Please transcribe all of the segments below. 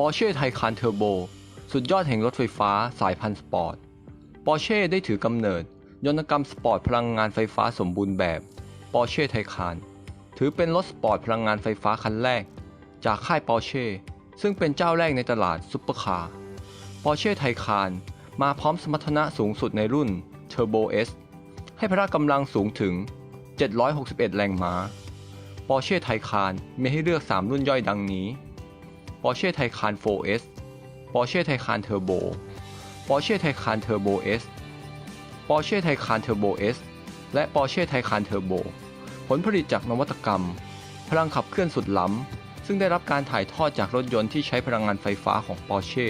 Porsche Taycan Turbo สุดยอดแห่งรถไฟฟ้าสายพันธุ์สปอร์ต Porsche ได้ถือกำเนิด ยนตกรรมสปอร์ตพลังงานไฟฟ้าสมบูรณ์แบบ Porsche Taycan ถือเป็นรถสปอร์ตพลังงานไฟฟ้าคันแรก จากค่าย Porsche ซึ่งเป็นเจ้าแรกในตลาดซุปเปอร์คาร์ Porsche Taycan มาพร้อมสมรรถนะสูงสุดในรุ่น Turbo S ให้พละกำลังสูงถึง 761 แรงม้า Porsche Taycan มีให้เลือก 3 รุ่นย่อยดังนี้ Porsche Taycan 4S Porsche Taycan Turbo Porsche Taycan Turbo S Porsche Taycan Turbo S และ Porsche Taycan Turbo ผลผลิตจากนวัตกรรม พลังขับเคลื่อนสุดล้ำ ซึ่งได้รับการถ่ายทอดจากรถยนต์ที่ใช้พลังงานไฟฟ้าของ Porsche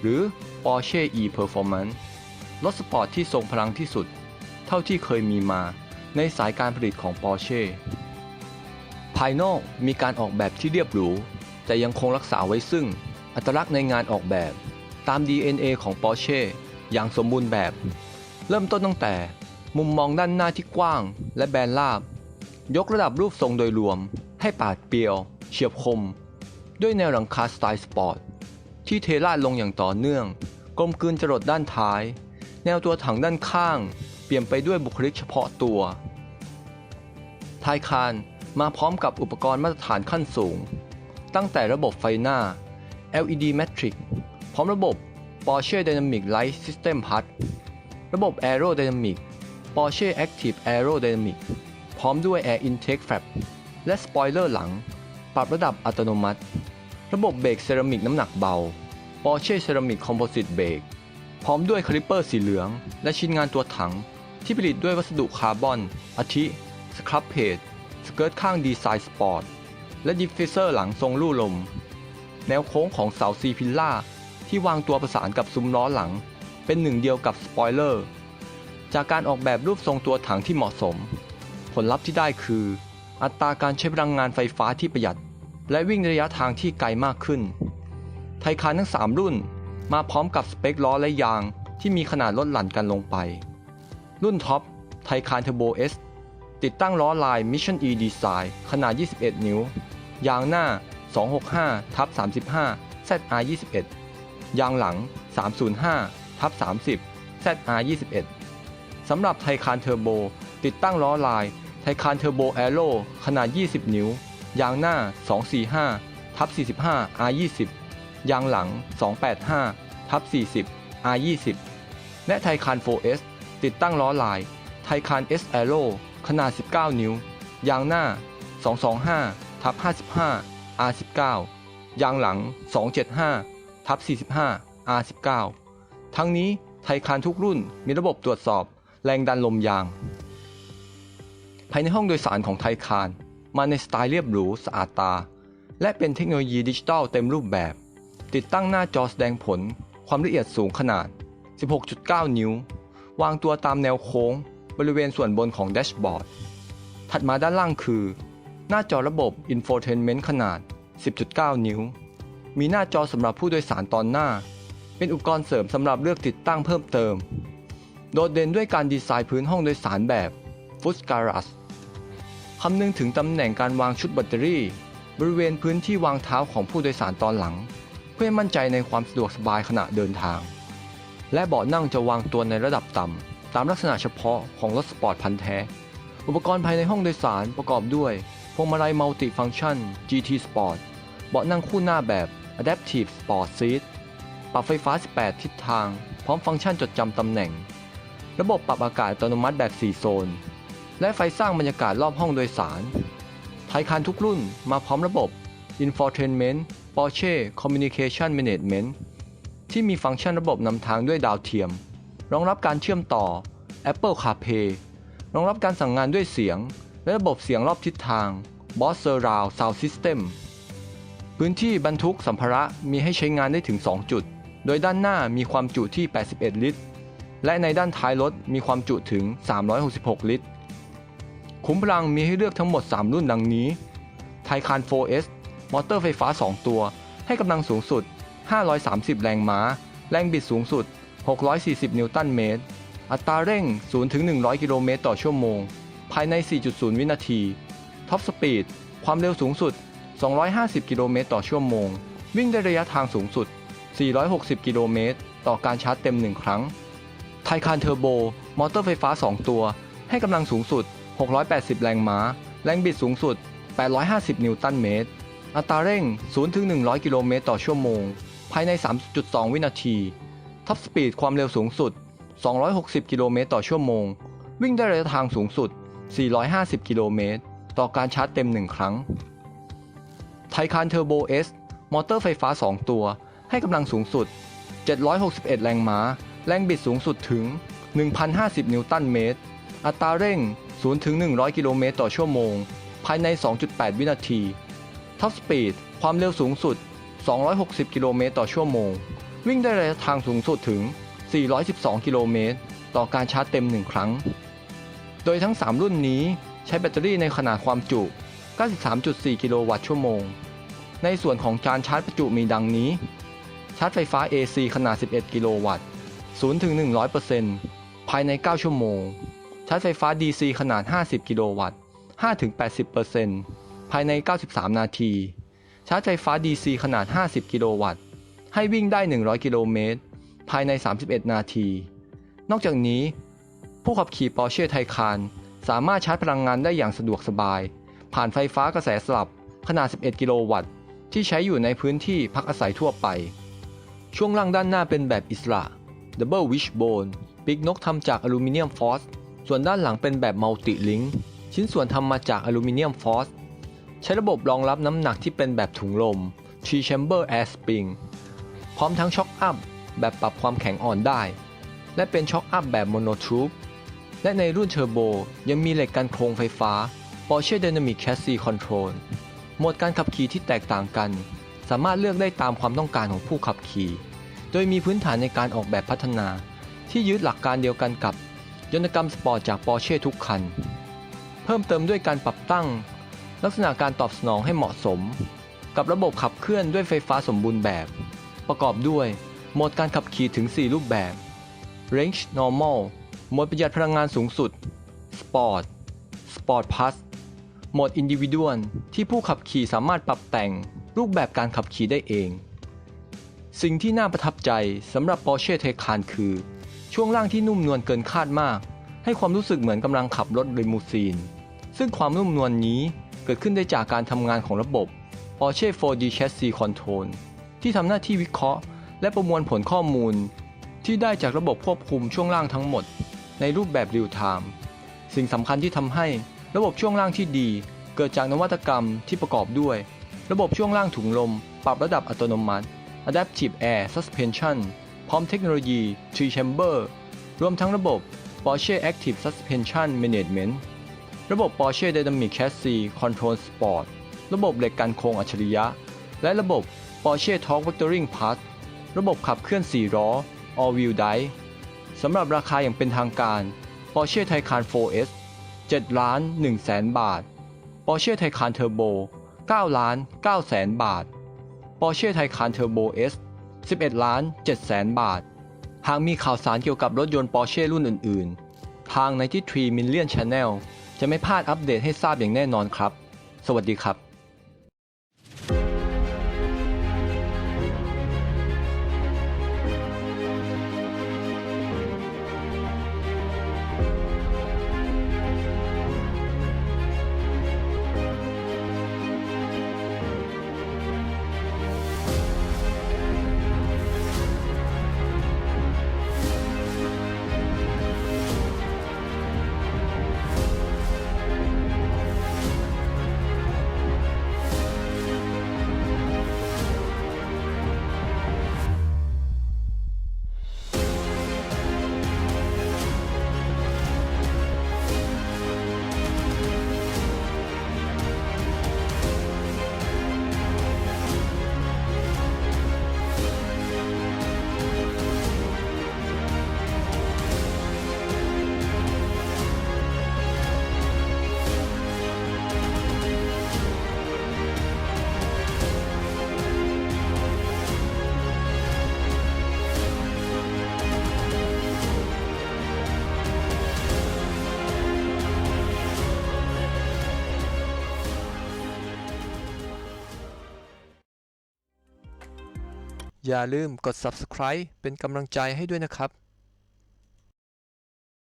หรือ Porsche e-Performance รถสปอร์ตที่ทรงพลังที่สุด เท่าที่เคยมีมาในสายการผลิตของ Porsche ภายนอกมีการออกแบบที่เรียบหรู แต่ยังคงรักษาไว้ซึ่ง อัตลักษณ์ในงานออกแบบตาม DNA ของ Porsche อย่างสมบูรณ์แบบ เริ่มต้นตั้งแต่มุมมองด้านหน้าที่กว้าง และแบนราบ ยกระดับรูปทรงโดยรวม ให้ปาดเปรียว เฉียบคม ด้วยแนวหลังคาสไตล์สปอร์ต ที่เทราดลงอย่างต่อเนื่อง กลมกลืนจรดด้านท้าย แนวตัวถังด้านข้าง เปลี่ยนไปด้วยบุคลิกเฉพาะตัว ทายคานมาพร้อมกับอุปกรณ์มาตรฐานขั้นสูง ตั้งแต่ระบบไฟหน้า LED Matrix พร้อมระบบ Porsche Dynamic Light System PLUS ระบบ Aerodynamic Porsche Active Aerodynamic พร้อมด้วย Air Intake Flap และสปอยเลอร์หลัง ปรับระดับอัตโนมัติ ระบบเบรกเซรามิกน้ำหนักเบา Porsche Ceramic Composite Brake พร้อมด้วยคลิปเปอร์สีเหลือง และชิ้นงานตัวถัง ที่ผลิตด้วยวัสดุคาร์บอน อาทิ สครับเพจสเกิร์ตข้างดีไซน์สปอร์ต และดิฟฟิเซอร์หลังทรงลู่ลม แนวโค้งของเสาซีพิลล่าที่วางตัวประสานกับซุ้มล้อหลัง เป็นหนึ่งเดียวกับสปอยเลอร์ จากการออกแบบรูปทรงตัวถังที่เหมาะสม ผลลัพธ์ที่ได้คือ อัตราการใช้พลังงานไฟฟ้าที่ประหยัด และวิ่งระยะทางที่ไกลมากขึ้น ไทคานทั้ง 3 รุ่นมาพร้อมกับสเปคล้อและยางที่มีขนาดลดหลั่นกันลงไป รุ่นท็อปไทคานเทอร์โบ S ติดตั้งล้อลาย Mission E Design ขนาด 21 นิ้ว ยางหน้า 265ทับ35 ZR 21 ยางหลัง 305ทับ30 ZR 21 สำหรับไทคานเทอร์โบ ติดตั้งล้อลายไทคานเทอร์โบแอโร่ขนาด 20 นิ้ว ยางหน้า 245ทับ45 R 20 ยางหลัง 285ทับ40 R 20 และไทคาน 4S ติดตั้งล้อลายไทคาน S Aero ขนาด 19 นิ้ว ยางหน้า 225 ทับ55 R 19 ยางหลัง 275 ทับ45 R 19 ทั้งนี้ไทยคานทุกรุ่นมีระบบตรวจสอบแรงดันลมยาง ภายในห้องโดยสารของไทยคานมาในสไตล์เรียบหรูสะอาดตา และเป็นเทคโนโลยีดิจิทัลเต็มรูปแบบ ติดตั้งหน้าจอแสดงผลความละเอียดสูงขนาด 16.9 นิ้ว วางตัวตามแนวโค้ง บริเวณส่วนบนของแดชบอร์ด ถัดมาด้านล่างคือ หน้าจอระบบ Infotainment ขนาด 10.9 นิ้ว มีหน้าจอสำหรับผู้โดยสารตอนหน้า เป็นอุปกรณ์เสริมสำหรับเลือกติดตั้งเพิ่มเติม โดดเด่นด้วยการดีไซน์พื้นห้องโดยสารแบบ f o o t g a r a g e คำนึงถึงตำแหน่งการวางชุดแบตเตอรี่ บริเวณพื้นที่วางเท้าของผู้โดยสารตอนหลัง เพื่อมั่นใจในความสะดวกสบายขณะเดินทาง และเบาะนั่งจะวางตัวในระดับต่ำตามลักษณะเฉพาะของรถสปอร์ตพันธุ์แท้ อุปกรณ์ภายในห้องโดยสารประกอบด้วย พวงมาลัยมัลติฟังชัน GT Sport เบาะนั่งคู่หน้าแบบ Adaptive Sport Seat ปรับไฟฟ้า 18 ทิศทาง พร้อมฟังก์ชันจดจำตำแหน่ง ระบบปรับอากาศอัตโนมัติแบบ 4 โซน และไฟสร้างบรรยากาศรอบห้องโดยสารไทยคานทุกรุ่นมาพร้อมระบบ Infotainment Porsche Communication Management ที่มีฟังก์ชันระบบนำทางด้วยดาวเทียม รองรับการเชื่อมต่อ Apple CarPlay รองรับการสั่งงานด้วยเสียง และระบบเสียงรอบทิศทาง Boss Surround Sound System พื้นที่บรรทุกสัมภาระมีให้ใช้งานได้ถึง 2 จุด โดยด้านหน้ามีความจุที่ 81 ลิตร และในด้านท้ายรถมีความจุถึง 366 ลิตร คุ้มพลังมีให้เลือกทั้งหมด 3 รุ่นดังนี้ ไทคาน 4S มอเตอร์ไฟฟ้า 2 ตัว ให้กำลังสูงสุด 530 แรงม้า แรงบิดสูงสุด 640 นิวตันเมตร อัตราเร่ง 0-100 กิโลเมตรต่อชั่วโมง ภายใน 4.0 วินาที ท็อปสปีด ความเร็วสูงสุด 250 กิโลเมตรต่อชั่วโมง วิ่งได้ระยะทางสูงสุด 460 กิโลเมตร ต่อการชาร์จเต็ม 1 ครั้ง ไทคานเทอร์โบ มอเตอร์ไฟฟ้า 2 ตัว ให้กำลังสูงสุด 680 แรงม้า แรงบิดสูงสุด 850 นิวตันเมตร อัตราเร่ง 0-100 กิโลเมตรต่อชั่วโมง ภายใน 3.2 วินาที ท็อปสปีด ความเร็วสูงสุด 260 กิโลเมตรต่อชั่วโมง วิ่งได้ระยะทางสูงสุด 450 กิโลเมตร ต่อการชาร์จเต็ม 1 ครั้ง ไทคานเทอร์โบเอสมอเตอร์ไฟฟ้า 2 ตัว ให้กำลังสูงสุด 761 แรงม้า แรงบิดสูงสุดถึง 1,050 นิวตันเมตร อัตราเร่ง 0 ถึง 100 กิโลเมตรต่อชั่วโมง ภายใน 2.8 วินาที ท็อปสปีด ความเร็วสูงสุด 260 กิโลเมตรต่อชั่วโมง วิ่งได้ระยะทางสูงสุดถึง 412 กิโลเมตร ต่อการชาร์จเต็ม 1 ครั้ง โดยทั้ง 3 รุ่นนี้ใช้แบตเตอรี่ในขนาดความจุ 93.4 กิโลวัตต์ชั่วโมง ในส่วนของจานชาร์จประจุมีดังนี้ ชาร์จไฟฟ้า AC ขนาด 11 กิโลวัตต์0-100%ภายใน 9 ชั่วโมง ชาร์จไฟฟ้า DC ขนาด 50 กิโลวัตต์5-80%ภายใน 93 นาที ชาร์จไฟฟ้า DC ขนาด 50 กิโลวัตต์ ให้วิ่งได้ 100 กิโลเมตร ภายใน 31 นาที นอกจากนี้ ผู้ขับขี่ปอร์เช่ไทคานสามารถชาร์จพลังงานได้อย่างสะดวกสบาย ผ่านไฟฟ้ากระแสสลับขนาด 11 กิโลวัตต์ ที่ใช้อยู่ในพื้นที่พักอาศัยทั่วไป ช่วงล่างด้านหน้าเป็นแบบอิสระ Double Wishbone ปีกนกทำจากอลูมิเนียมฟอสส่วนด้านหลังเป็นแบบมัลติลิงชิ้นส่วนทำมาจากอลูมิเนียมฟอสใช้ระบบรองรับน้ำหนักที่เป็นแบบถุงลม Three Chamber Air Spring พร้อมทั้งช็อคอัพแบบปรับความแข็งอ่อนได้ และเป็นช็อคอัพแบบโมโนทูบ และในรุ่นเทอร์โบยังมีเหล็กกันโครงไฟฟ้า Porsche Dynamic Chassis Control โหมดการขับขี่ที่แตกต่างกัน สามารถเลือกได้ตามความต้องการของผู้ขับขี่ โดยมีพื้นฐานในการออกแบบพัฒนา ที่ยึดหลักการเดียวกันกับ ยนตกรรมสปอร์ตจาก Porsche ทุกคัน เพิ่มเติมด้วยการปรับตั้ง ลักษณะการตอบสนองให้เหมาะสม กับระบบขับเคลื่อนด้วยไฟฟ้าสมบูรณ์แบบ ประกอบด้วยโหมดการขับขี่ถึง 4 รูปแบบ Range Normal หมดประหยัดพลังงานสูงสุด Sport Sport Plus โหมด Individual ที่ผู้ขับขี่สามารถปรับแต่งรูปแบบการขับขี่ได้เอง สิ่งที่น่าประทับใจสำหรับ Porsche Taycan คือ ช่วงล่างที่นุ่มนวลเกินคาดมาก ให้ความรู้สึกเหมือนกำลังขับรถลิมูซีน ซึ่งความนุ่มนวลนี้เกิดขึ้นได้จากการทำงานของระบบ Porsche 4D Chassis Control ที่ทำหน้าที่วิเคราะห์ และประมวลผลข้อมูล ที่ได้จากระบบควบคุมช่วงล่างทั้งหมด ในรูปแบบ Real Time สิ่งสำคัญที่ทำให้ระบบช่วงล่างที่ดี เกิดจากนวัตกรรมที่ประกอบด้วย ระบบช่วงล่างถุงลม ปรับระดับอัตโนมัติ Adaptive Air Suspension พร้อมเทคโนโลยี Three Chamber รวมทั้งระบบ Porsche Active Suspension Management ระบบ Porsche Dynamic Chassis Control Sport ระบบเหล็กกันโครงอัจฉริยะ และระบบ Porsche Torque Vectoring Plus ระบบขับเคลื่อน 4 ล้อ All Wheel Drive สำหรับราคาอย่างเป็นทางการ Porsche Taycan 4S 7ล้าน1แสนบาท Porsche Taycan Turbo 9ล้าน9แสนบาท Porsche Taycan Turbo S 11ล้าน7แสนบาท หากมีข่าวสารเกี่ยวกับรถยนต์ Porsche รุ่นอื่น ๆ ทาง93 Million Channel จะไม่พลาดอัปเดตให้ทราบอย่างแน่นอนครับ สวัสดีครับ อย่าลืมกด subscribe เป็นกำลังใจให้ด้วยนะครับ